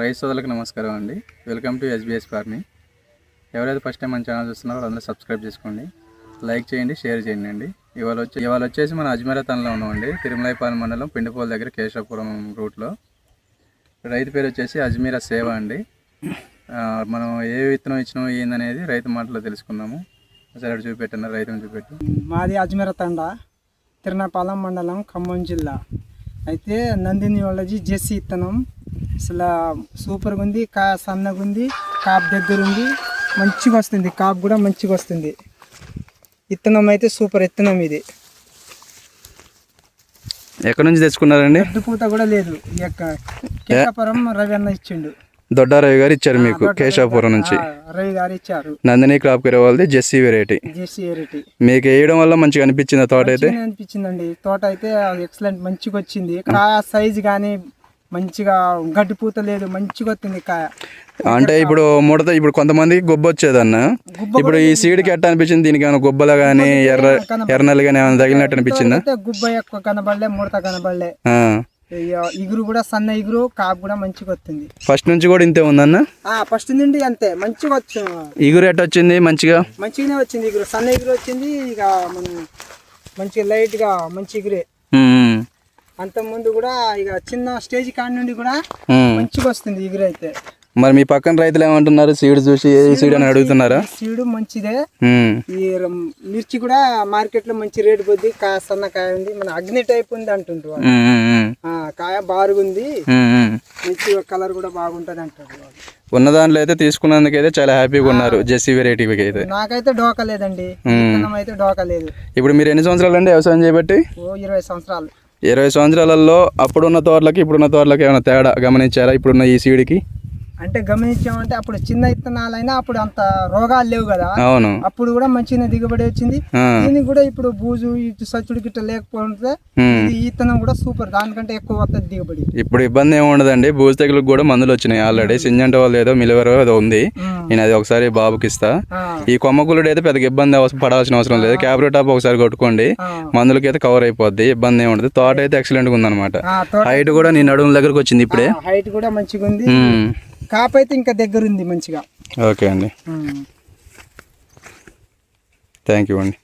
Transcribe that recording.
Rice సోదరులకు నమస్కారం అండి. వెల్కమ్ టు ఎస్బీఎస్ ఫార్మింగ్ ఎవరైతే ఫస్ట్ టైం మన ఛానల్ చూస్తున్నారో వాళ్ళందరూ సబ్స్క్రైబ్ చేసుకోండి. లైక్ చేయండి షేర్ చేయండి అండి. ఇవాళ వచ్చి ఇవాళ వచ్చేసి మన అజ్మీరాతంలో ఉన్నామండి. తిరుమలైపాలెం మండలం పిండిపోల దగ్గర కేశవపురం రూట్లో. రైతు పేరు వచ్చేసి అజ్మీరా సేవ అండి. మనం ఏ విత్తనం ఇచ్చినాం ఏందనేది రైతు మాటలో తెలుసుకుందాము. సరే అటు చూపెట్టండి రైతుని చూపెట్టు. మాది అజ్మీర తండ తిరునాపాలెం మండలం ఖమ్మం జిల్లా. అయితే నందిని వాళ్ళది జెస్సీ ఇత్తనం. అసలు సూపర్గా ఉంది కా సన్నగా ఉంది కాప్ దగ్గర ఉంది మంచిగా వస్తుంది కాప్ కూడా మంచిగా వస్తుంది. ఇత్తనం అయితే సూపర్ ఇత్తనం ఇది. ఎక్కడి నుంచి తెచ్చుకున్నారండి? పూత కూడా లేదు కేకాపురం రవి అన్న ఇచ్చిండు. దొడ్డారావు గారు ఇచ్చారు మీకు కేశవపురం నుంచి. రవి గారు ఇచ్చారు. నందిని క్రాప్ కేర్ వాళ్ళది జెస్సీ వెరైటీ. జెస్సీ ఎరిటి మీకు వేయడం వల్ల మంచిగా అనిపించింది తోట అయితే? అనిపించిందండి. తోట అయితే ఎక్సలెంట్ మంచిగా వచ్చింది. సైజ్ కానీ మంచిగా గడ్డి పూత లేదు మంచిగా వచ్చింది కాయ అంటే ఇప్పుడు ముడత ఇప్పుడు కొంతమంది గొబ్బ వచ్చేదన్న ఇప్పుడు ఈ సీడ్కి ఎట్ట అనిపించింది? దీనికి ఏమైనా గొబ్బలు కానీ ఎర్ర ఎర్రనల్లి కానీ ఏమైనా తగిలినట్టు అనిపించిందా? గుబ్బ ఎక్కువ కనబడలే ముడత కనబడలే. ఇగురు కూడా సన్న ఇగురు కాపు కూడా మంచిగా వచ్చింది ఫస్ట్ నుంచి కూడా ఇంతే ఉందన్న? ఆ ఫస్ట్ నుండి అంతే మంచిగా వచ్చింది ఇగురు ఎట్ట వచ్చింది? మంచిగా? మంచిగానే వచ్చింది ఇగురు సన్న ఇగురు వచ్చింది ఇక మనం మంచిగా లైట్గా మంచి ఇగురే. అంత ముందు కూడా ఇక చిన్న స్టేజ్ కాడి నుండి కూడా. మంచిగా వస్తుంది ఇగురు అయితే. మరి మీ పక్కన రైతులు ఏమంటున్నారు? సీడ్ చూసి ఏ సీడ్ అని అడుగుతున్నారా? సీడు మంచిదే. ఈ మిర్చి కూడా మార్కెట్లో మంచి రేటు పొద్ది. సన్న కాయ ఉంది. మన అగ్ని టైప్ ఉంది అంటుండ్రు కాయ బారుగుంది. మంచి కలర్ కూడా బాగుంటది అంటారు. ఉన్న దాంట్లో అయితే తీసుకున్నందుకైతే చాలా హ్యాపీగా ఉన్నారు. జెస్సీ వెరైటీకి అయితే. నాకైతే డోకా లేదండి. అయితే డోకా లేదు. ఇప్పుడు మీరు ఎన్ని సంవత్సరాలు అండి వ్యవసాయం చేయబట్టి? ఓ ఇరవై సంవత్సరాలు. ఇరవై సంవత్సరాలలో అప్పుడున్న తోటలకి ఇప్పుడున్న తోటలకి ఏమైనా తేడా గమనించారా? ఇప్పుడున్న ఈ సీడ్కి? అంటే గమనించామంటే అప్పుడు చిన్న విత్తనాలైనా అప్పుడు అంత రోగాలు లేవు కదా. అవును. అప్పుడు కూడా మంచిగా దిగుబడి వచ్చింది. దీనికి కూడా ఇప్పుడు బూజు ఇటు సచ్చుడు గిట్ట లేకపోతే ఈ విత్తనం కూడా సూపర్. దానికంటే ఎక్కువ వస్తుంది దిగుబడి. ఇప్పుడు ఇబ్బంది ఏమి ఉండదండి. బూజు తెగులకు కూడా మందులు వచ్చినాయి ఆల్రెడీ సింజంట వాళ్ళు ఏదో మిలివర్ ఏదో ఉంది. నేను అది ఒకసారి బాబుకి ఇస్తా. ఈ కొమ్మకులుడు అయితే పెద్దగా ఇబ్బంది అవసరం పడాల్సిన అవసరం లేదు. క్యాబ్రెట్ టాప్ ఒకసారి కొట్టుకోండి. మందులకి అయితే కవర్ అయిపోద్ది. ఇబ్బంది ఏమి ఉండదు. తోట అయితే ఎక్సలెంట్గా ఉందన్నమాట. ఆ, తోట హైట్ కూడా నేను నడుము దగ్గరకు వచ్చింది ఇప్పుడే. హైట్ కూడా మంచిగా ఉంది. కాపు అయితే ఇంకా దగ్గర ఉంది మంచిగా. ఓకే అండి. థ్యాంక్ యూ అండి.